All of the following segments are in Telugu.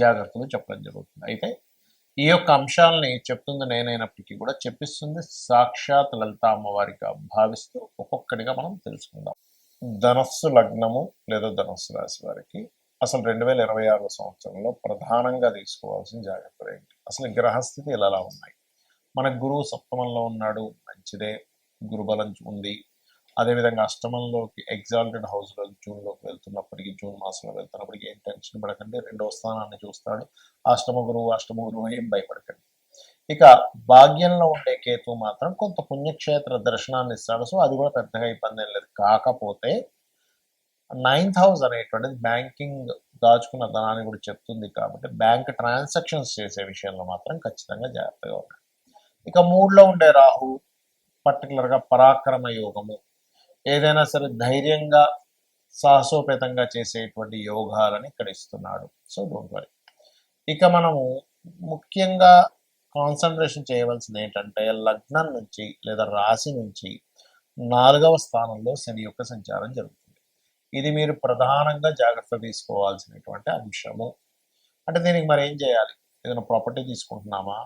జాగ్రత్తలు చెప్పడం జరుగుతుంది. అయితే ఈ యొక్క అంశాలని చెప్తుంది నేనైనప్పటికీ కూడా చెప్పిస్తుంది సాక్షాత్ లలిత అమ్మవారిగా భావిస్తూ ఒక్కొక్కటిగా మనం తెలుసుకుందాం. ధనస్సు లగ్నము లేదా ధనస్సు రాశి వారికి అసలు రెండు వేల ఇరవై ఆరు సంవత్సరంలో ప్రధానంగా తీసుకోవాల్సిన జాగ్రత్తలు ఏంటి? అసలు గ్రహస్థితి ఎలా ఉన్నాయి? మన గురువు సప్తమంలో ఉన్నాడు మంచిదే గురుబలం ఉంది అదేవిధంగా అష్టమంలోకి ఎగ్జాల్టెడ్ హౌస్లో జూన్లోకి వెళ్తున్నప్పటికీ జూన్ మాసంలో వెళ్తున్నప్పటికీ ఏం టెన్షన్ పడకండి. రెండవ స్థానాన్ని చూస్తాడు. అష్టమ గురువు అష్టమ గురువు ఏం భయపడకండి. ఇక భాగ్యంలో ఉండే కేతు మాత్రం కొంత పుణ్యక్షేత్ర దర్శనాన్ని ఇస్తాడు. సో అది కూడా పెద్దగా ఇబ్బంది ఏం లేదు. కాకపోతే నైన్త్ హౌస్ అనేటువంటిది బ్యాంకింగ్ దాచుకున్న ధనాన్ని కూడా చెప్తుంది కాబట్టి బ్యాంక్ ట్రాన్సాక్షన్స్ చేసే విషయంలో మాత్రం ఖచ్చితంగా జాగ్రత్తగా ఉండాలి. ఇక మూడులో ఉండే రాహు పర్టికులర్గా పరాక్రమ యోగము. ఏదైనా సరే ధైర్యంగా సాహసోపేతంగా చేసేటువంటి యోగాలని ఇక్కడ ఇస్తున్నాడు. సో డోంట్ వరీ ఇక మనము ముఖ్యంగా కాన్సన్ట్రేషన్ చేయవలసింది ఏంటంటే లగ్నం నుంచి లేదా రాశి నుంచి నాలుగవ స్థానంలో శని యొక్క సంచారం జరుగుతుంది. ఇది మీరు ప్రధానంగా జాగ్రత్త తీసుకోవాల్సినటువంటి అంశము. అంటే దీనికి మరి ఏం చేయాలి? ఏదైనా ప్రాపర్టీ తీసుకుంటున్నామా?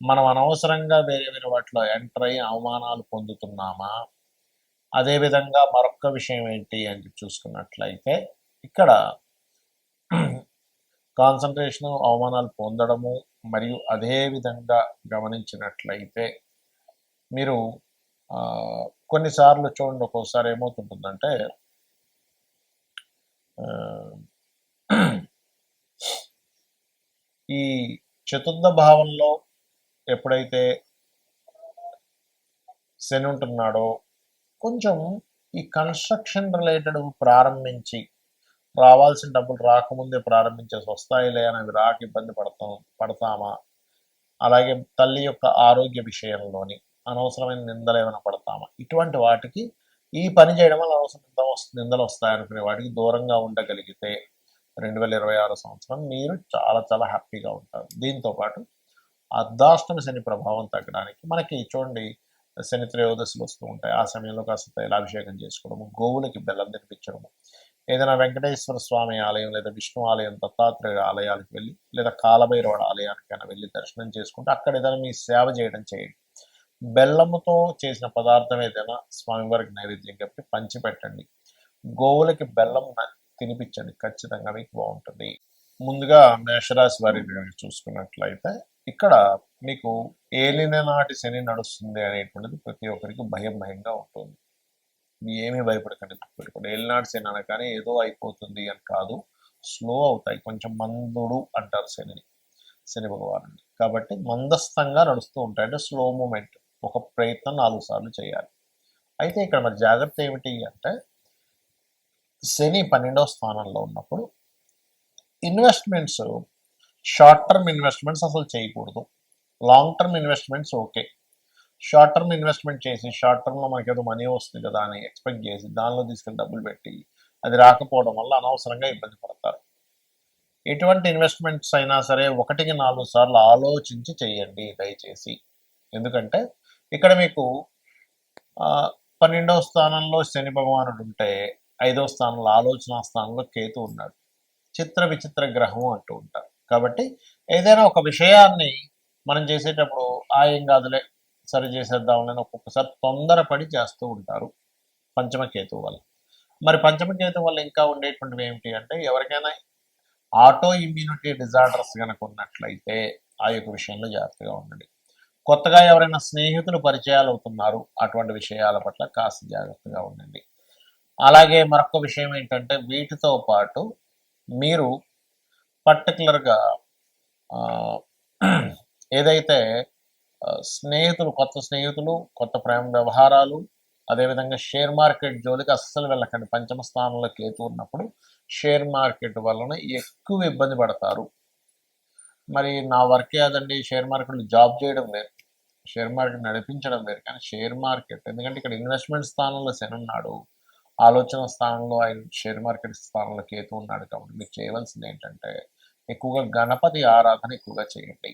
మనం అనవసరంగా వేరే వేరే వాటిలో ఎంటర్ అయ్యి అవమానాలు పొందుతున్నామా? అదేవిధంగా మరొక విషయం ఏంటి అని చూసుకున్నట్లయితే ఇక్కడ కాన్సన్ట్రేషన్ అవమానాలు పొందడము మరియు అదే విధంగా గమనించినట్లయితే మీరు కొన్నిసార్లు చూడండి ఒక్కోసారి ఏమవుతుంటుందంటే ఈ చతుర్థ భావంలో ఎప్పుడైతే శని ఉంటున్నాడో కొంచెం ఈ కన్స్ట్రక్షన్ రిలేటెడ్ ప్రారంభించి రావాల్సిన డబ్బులు రాకముందే ప్రారంభించేసి వస్తాయిలే అని రాక ఇబ్బంది పడతాం పడతామా? అలాగే తల్లి యొక్క ఆరోగ్య విషయంలోని అనవసరమైన నిందలు ఏమైనా పడతామా? ఇటువంటి వాటికి ఈ పని చేయడం వల్ల అనవసరం నిందలు వస్తాయనుకునే వాటికి దూరంగా ఉండగలిగితే రెండు వేల ఇరవై ఆరు సంవత్సరం మీరు చాలా చాలా హ్యాపీగా ఉంటారు. దీంతో పాటు అర్ధాష్టమి శని ప్రభావం తగ్గడానికి మనకి చూడండి శని త్రయోదశులు వస్తూ ఉంటాయి. ఆ సమయంలో కాస్త తైలాభిషేకం చేసుకోవడము గోవులకి బెల్లం తినిపించడము ఏదైనా వెంకటేశ్వర స్వామి ఆలయం లేదా విష్ణు ఆలయం దత్తాత్రేయ ఆలయాలకు వెళ్ళి లేదా కాలభైరవ ఆలయానికైనా వెళ్ళి దర్శనం చేసుకుంటే అక్కడ ఏదైనా మీ సేవ చేయడం చేయండి. బెల్లముతో చేసిన పదార్థం ఏదైనా స్వామివారికి నైవేద్యం చెప్పి పంచిపెట్టండి. గోవులకి బెల్లం తినిపించండి. ఖచ్చితంగా మీకు బాగుంటుంది. ముందుగా మేషరాశి వారి చూసుకున్నట్లయితే ఇక్కడ మీకు ఏలిన నాటి శని నడుస్తుంది అనేటువంటిది ప్రతి ఒక్కరికి భయం భయంగా ఉంటుంది. ఏమీ భయపడకండి పెట్టుకోండి ఏలినాటి శని అనగానే ఏదో అయిపోతుంది అని కాదు స్లో అవుతాయి. కొంచెం మందుడు అంటారు శనిని శని భగవాను కాబట్టి మందస్థంగా నడుస్తూ ఉంటాయి. అంటే స్లో మూమెంట్ ఒక ప్రయత్నం నాలుగు సార్లు చేయాలి. అయితే ఇక్కడ మరి జాగ్రత్త ఏమిటి అంటే శని పన్నెండవ స్థానంలో ఉన్నప్పుడు ఇన్వెస్ట్మెంట్స్ షార్ట్ టర్మ్ ఇన్వెస్ట్మెంట్స్ అసలు చేయకూడదు. Long term investments okay short term investment చేసి షార్ట్ టర్మ్లో మనకి ఏదో మనీ వస్తుంది కదా అని ఎక్స్పెక్ట్ చేసి దానిలో తీసుకుని డబ్బులు పెట్టి అది రాకపోవడం వల్ల అనవసరంగా ఇబ్బంది పడతారు. ఎటువంటి ఇన్వెస్ట్మెంట్స్ అయినా సరే ఒకటికి నాలుగు సార్లు ఆలోచించి చేయండి దయచేసి. ఎందుకంటే ఇక్కడ మీకు పన్నెండవ స్థానంలో శని భగవానుడు ఉంటే ఐదవ స్థానంలో ఆలోచన స్థానంలో కేతు ఉన్నాడు. చిత్ర విచిత్ర గ్రహం అంటూ ఉంటారు. కాబట్టి ఏదైనా ఒక విషయాన్ని మనం చేసేటప్పుడు ఆ ఏం కాదులే సరి చేసేద్దామని ఒక్కొక్కసారి తొందరపడి చేస్తూ ఉంటారు పంచమకేతు వల్ల. మరి పంచమకేతు వల్ల ఇంకా ఉండేటువంటివి ఏమిటి అంటే ఎవరికైనా ఆటో ఇమ్యూనిటీ డిజార్డర్స్ కనుక ఉన్నట్లయితే ఆ యొక్క విషయంలో జాగ్రత్తగా ఉండండి. కొత్తగా ఎవరైనా స్నేహితులు పరిచయాలు అవుతున్నారు అటువంటి విషయాల పట్ల కాస్త జాగ్రత్తగా ఉండండి. అలాగే మరొక విషయం ఏంటంటే వీటితో పాటు మీరు పర్టికులర్గా ఏదైతే స్నేహితులు కొత్త స్నేహితులు కొత్త ప్రేమ వ్యవహారాలు అదేవిధంగా షేర్ మార్కెట్ జోలికి అస్సలు వెళ్ళకండి. పంచమ స్థానంలో కేతు ఉన్నప్పుడు షేర్ మార్కెట్ వలన ఎక్కువ ఇబ్బంది పడతారు. మరి నా వర్క్ ఏదండి? షేర్ మార్కెట్లో జాబ్ చేయడం వేరు. షేర్ మార్కెట్ నడిపించడం వేరు. కానీ షేర్ మార్కెట్ ఎందుకంటే ఇక్కడ ఇన్వెస్ట్మెంట్ స్థానంలో శని ఉన్నాడు. ఆలోచన స్థానంలో ఆయన షేర్ మార్కెట్ స్థానంలో కేతు ఉన్నాడు కాబట్టి మీరు చేయవలసింది ఏంటంటే ఎక్కువగా గణపతి ఆరాధన ఎక్కువగా చేయండి.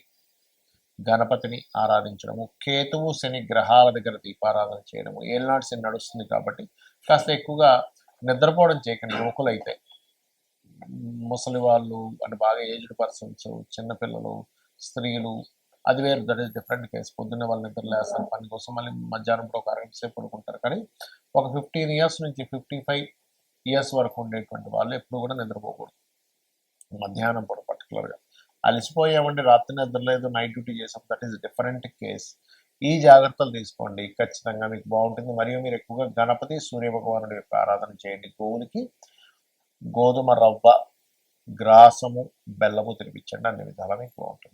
గణపతిని ఆరాధించడము కేతువు శని గ్రహాల దగ్గర దీపారాధన చేయడము ఏళ్ళనాడు శని నడుస్తుంది కాబట్టి కాస్త ఎక్కువగా నిద్రపోవడం చేయకండి యువకులైతే ముసలి వాళ్ళు అంటే బాగా ఏజ్డ్ పర్సన్స్ చిన్నపిల్లలు స్త్రీలు అది వేరు దట్ ఈస్ డిఫరెంట్ కేసు పొద్దున్న వాళ్ళు నిద్ర లేస్తారు పని కోసం మళ్ళీ మధ్యాహ్నం ఒక అరగంట సేపు పడుకుంటారు. కానీ ఒక ఫిఫ్టీన్ ఇయర్స్ నుంచి ఫిఫ్టీ ఫైవ్ ఇయర్స్ వరకు ఉండేటువంటి వాళ్ళు ఎప్పుడు కూడా నిద్రపోకూడదు. మధ్యాహ్నం పూట పర్టికులర్గా అలసిపోయామంటే రాత్రి నిద్రలేదు నైట్ డ్యూటీ చేసాం. దట్ ఈస్ డిఫరెంట్ కేస్ ఈ జాగ్రత్తలు తీసుకోండి. ఖచ్చితంగా మీకు బాగుంటుంది. మరియు మీరు ఎక్కువగా గణపతి సూర్య భగవానుడి యొక్క ఆరాధన చేయండి. గోవులకి గోధుమ రవ్వ గ్రాసము బెల్లము తినిపించండి. అన్ని విధాలా మీకు బాగుంటుంది.